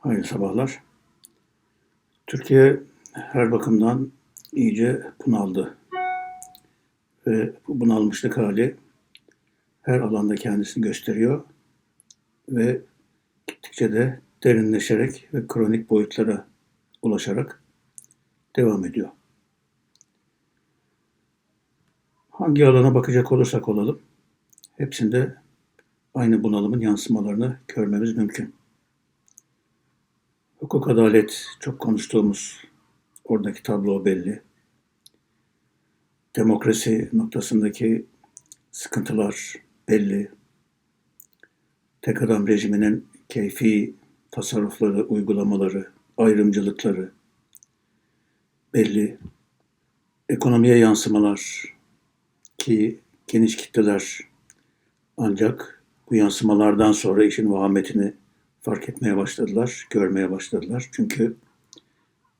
Hayırlı sabahlar. Türkiye her bakımdan iyice bunaldı. Ve bu bunalmışlık hali her alanda kendisini gösteriyor ve gittikçe de derinleşerek ve kronik boyutlara ulaşarak devam ediyor. Hangi alana bakacak olursak olalım, hepsinde aynı bunalımın yansımalarını görmemiz mümkün. Hukuk adalet çok konuştuğumuz oradaki tablo belli. Demokrasi noktasındaki sıkıntılar belli. Tek adam rejiminin keyfi tasarrufları, uygulamaları, ayrımcılıkları belli. Ekonomiye yansımalar ki geniş kitleler ancak bu yansımalardan sonra işin vahametini fark etmeye başladılar, görmeye başladılar. Çünkü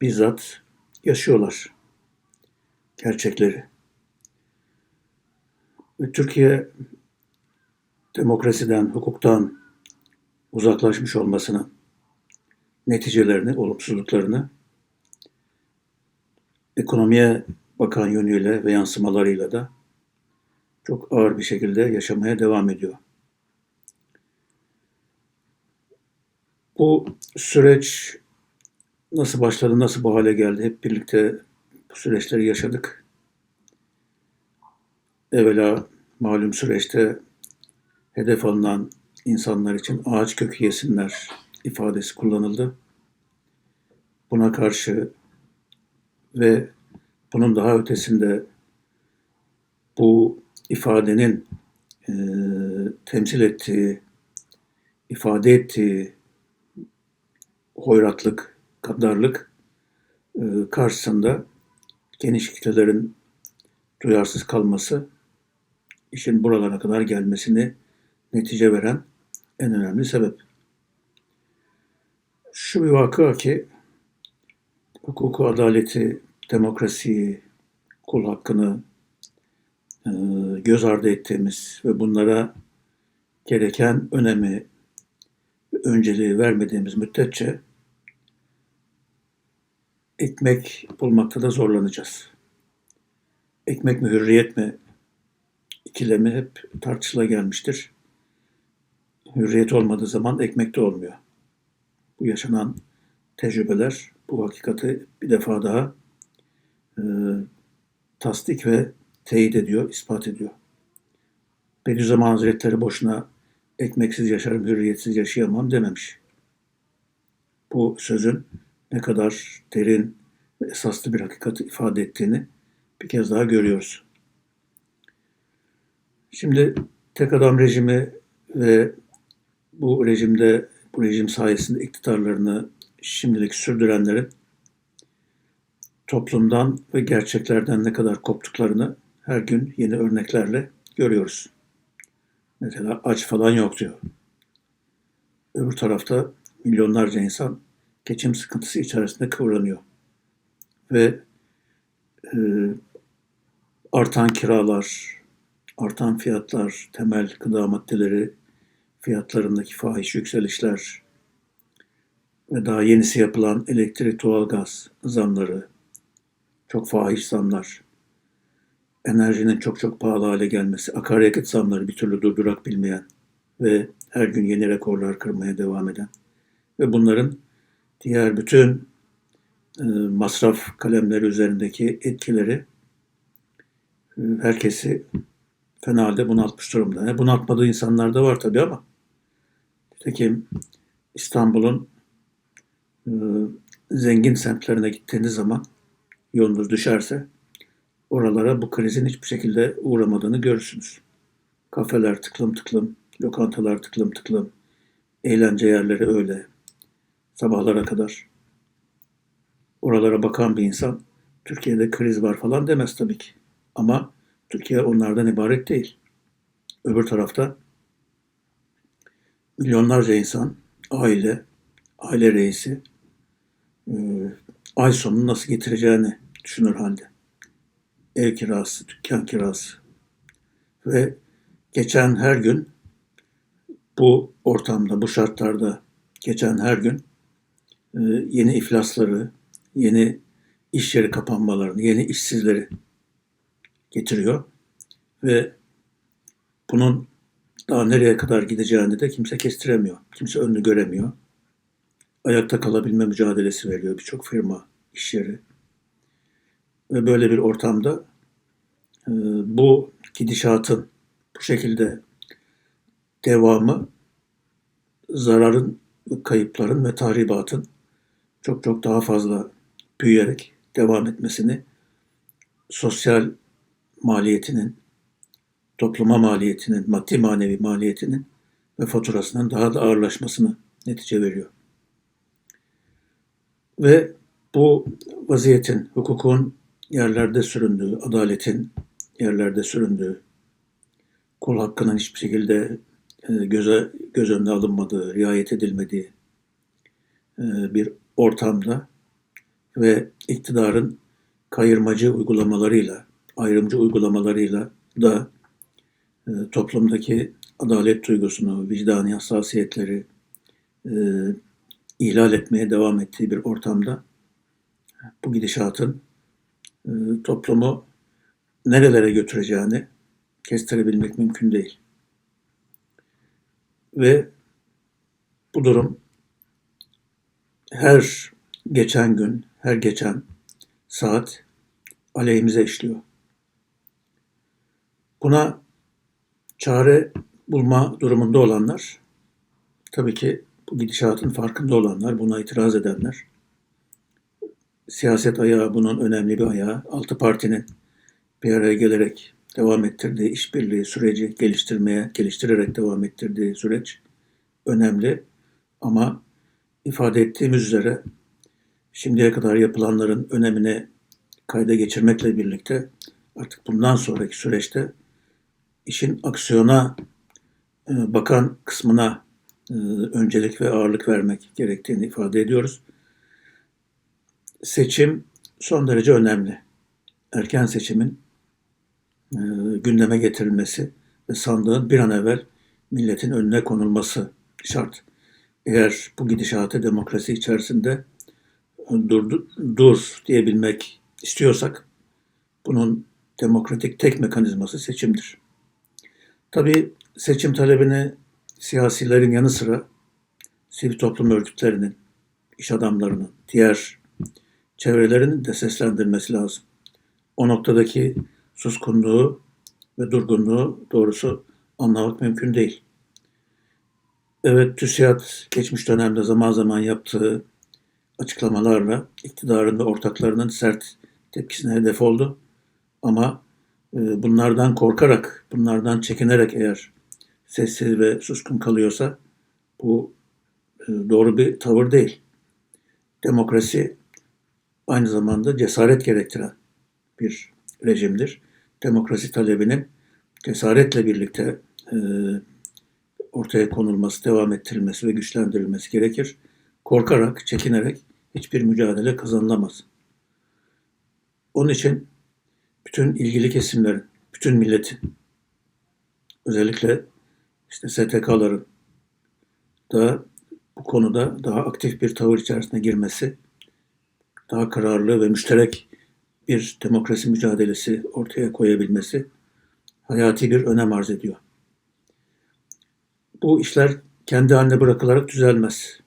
bizzat yaşıyorlar gerçekleri. Ve Türkiye demokrasiden, hukuktan uzaklaşmış olmasının neticelerini, olumsuzluklarını ekonomiye bakan yönüyle ve yansımalarıyla da çok ağır bir şekilde yaşamaya devam ediyor. Bu süreç nasıl başladı, nasıl bu hale geldi? Hep birlikte bu süreçleri yaşadık. Evvela malum süreçte hedef alınan insanlar için ağaç kökü yesinler ifadesi kullanıldı. Buna karşı ve bunun daha ötesinde bu ifadenin e, temsil ettiği, ifade ettiği hoyratlık, gaddarlık e, karşısında geniş kitlelerin duyarsız kalması işin buralara kadar gelmesini netice veren en önemli sebep. Şu bir vaka ki hukuku, adaleti, demokrasiyi, kul hakkını e, göz ardı ettiğimiz ve bunlara gereken önemi, önceliği vermediğimiz müddetçe ekmek bulmakta da zorlanacağız. Ekmek mi hürriyet mi ikilemi hep tartışıla gelmiştir. Hürriyet olmadığı zaman ekmek de olmuyor. Bu yaşanan tecrübeler bu hakikati bir defa daha e, tasdik ve teyit ediyor, ispat ediyor. Bediüzzaman Hazretleri boşuna ekmeksiz yaşarım, hürriyetsiz yaşayamam dememiş. Bu sözün ne kadar derin ve esaslı bir hakikati ifade ettiğini bir kez daha görüyoruz. Şimdi tek adam rejimi ve bu rejimde bu rejim sayesinde iktidarlarını şimdilik sürdürenlerin toplumdan ve gerçeklerden ne kadar koptuklarını her gün yeni örneklerle görüyoruz. Mesela aç falan yok diyor. Öbür tarafta milyonlarca insan geçim sıkıntısı içerisinde kıvranıyor. Ve e, artan kiralar, artan fiyatlar, temel gıda maddeleri fiyatlarındaki fahiş yükselişler ve daha yenisi yapılan elektrik, doğalgaz zamları, çok fahiş zamlar, enerjinin çok çok pahalı hale gelmesi, akaryakıt zamları bir türlü durdurak bilmeyen ve her gün yeni rekorlar kırmaya devam eden ve bunların diğer bütün e, masraf kalemleri üzerindeki etkileri e, herkesi fena halde bunaltmış durumda. Yani bunaltmadığı insanlar da var tabii ama nitekim İstanbul'un e, zengin semtlerine gittiğiniz zaman yolunuz düşerse oralara bu krizin hiçbir şekilde uğramadığını görürsünüz. Kafeler tıklım tıklım, lokantalar tıklım tıklım, eğlence yerleri öyle, sabahlara kadar. Oralara bakan bir insan Türkiye'de kriz var falan demez tabii ki. Ama Türkiye onlardan ibaret değil. Öbür tarafta milyonlarca insan, aile, aile reisi e, ay sonunu nasıl getireceğini düşünür halde. Ev kirası, dükkan kirası ve geçen her gün bu ortamda, bu şartlarda geçen her gün yeni iflasları, yeni iş yeri kapanmalarını, yeni işsizleri getiriyor ve bunun daha nereye kadar gideceğini de kimse kestiremiyor. Kimse önünü göremiyor. Ayakta kalabilme mücadelesi veriyor birçok firma, iş yeri. Ve böyle bir ortamda e, bu gidişatın bu şekilde devamı zararın, kayıpların ve tahribatın çok çok daha fazla büyüyerek devam etmesini sosyal maliyetinin, topluma maliyetinin, maddi manevi maliyetinin ve faturasının daha da ağırlaşmasını netice veriyor. Ve bu vaziyetin, hukukun yerlerde süründüğü, adaletin yerlerde süründüğü, kul hakkının hiçbir şekilde e, göze, göz önüne alınmadığı, riayet edilmediği e, bir ortamda ve iktidarın kayırmacı uygulamalarıyla, ayrımcı uygulamalarıyla da e, toplumdaki adalet duygusunu, vicdani hassasiyetleri e, ihlal etmeye devam ettiği bir ortamda bu gidişatın e, toplumu nerelere götüreceğini kestirebilmek mümkün değil. Ve bu durum her geçen gün, her geçen saat aleyhimize işliyor. Buna çare bulma durumunda olanlar, tabii ki bu gidişatın farkında olanlar, buna itiraz edenler, siyaset ayağı bunun önemli bir ayağı, altı partinin bir araya gelerek devam ettirdiği işbirliği süreci geliştirmeye, geliştirerek devam ettirdiği süreç önemli. Ama ifade ettiğimiz üzere şimdiye kadar yapılanların önemini kayda geçirmekle birlikte artık bundan sonraki süreçte işin aksiyona e, bakan kısmına e, öncelik ve ağırlık vermek gerektiğini ifade ediyoruz. Seçim son derece önemli. Erken seçimin e, gündeme getirilmesi ve sandığın bir an evvel milletin önüne konulması şart. Eğer bu gidişatı demokrasi içerisinde dur, dur diyebilmek istiyorsak bunun demokratik tek mekanizması seçimdir. Tabii seçim talebini siyasilerin yanı sıra sivil toplum örgütlerinin, iş adamlarının, diğer çevrelerinin de seslendirmesi lazım. O noktadaki suskunluğu ve durgunluğu doğrusu anlamak mümkün değil. Evet TÜSİAD geçmiş dönemde zaman zaman yaptığı açıklamalarla iktidarın ve ortaklarının sert tepkisine hedef oldu. Ama e, bunlardan korkarak, bunlardan çekinerek eğer sessiz ve suskun kalıyorsa bu e, doğru bir tavır değil. Demokrasi aynı zamanda cesaret gerektiren bir rejimdir. Demokrasi talebinin cesaretle birlikte e, ortaya konulması, devam ettirilmesi ve güçlendirilmesi gerekir. Korkarak, çekinerek hiçbir mücadele kazanılamaz. Onun için bütün ilgili kesimlerin, bütün milletin, özellikle işte STK'ların da bu konuda daha aktif bir tavır içerisine girmesi, daha kararlı ve müşterek bir demokrasi mücadelesi ortaya koyabilmesi hayati bir önem arz ediyor. Bu işler kendi haline bırakılarak düzelmez.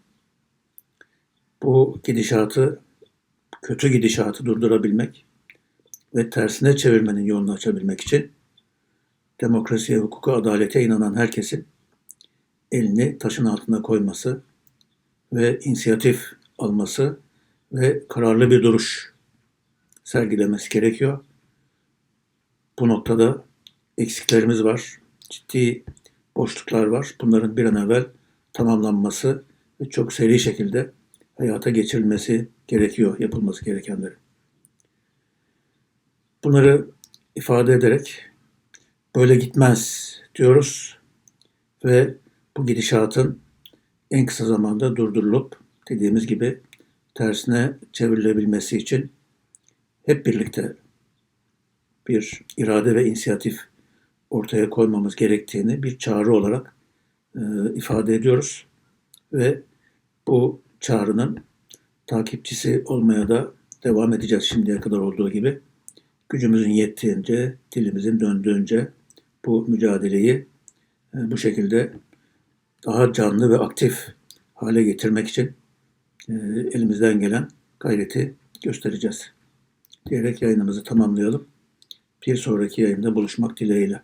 Bu gidişatı, kötü gidişatı durdurabilmek ve tersine çevirmenin yolunu açabilmek için demokrasiye, hukuka, adalete inanan herkesin elini taşın altına koyması ve inisiyatif alması ve kararlı bir duruş sergilemesi gerekiyor. Bu noktada eksiklerimiz var. Ciddi boşluklar var. Bunların bir an evvel tamamlanması ve çok seri şekilde hayata geçirilmesi gerekiyor, yapılması gerekenleri. Bunları ifade ederek böyle gitmez diyoruz ve bu gidişatın en kısa zamanda durdurulup dediğimiz gibi tersine çevrilebilmesi için hep birlikte bir irade ve inisiyatif ortaya koymamız gerektiğini bir çağrı olarak e, ifade ediyoruz ve bu çağrının takipçisi olmaya da devam edeceğiz şimdiye kadar olduğu gibi. Gücümüzün yettiğince, dilimizin döndüğünce bu mücadeleyi e, bu şekilde daha canlı ve aktif hale getirmek için e, elimizden gelen gayreti göstereceğiz. Diyerek yayınımızı tamamlayalım. Bir sonraki yayında buluşmak dileğiyle.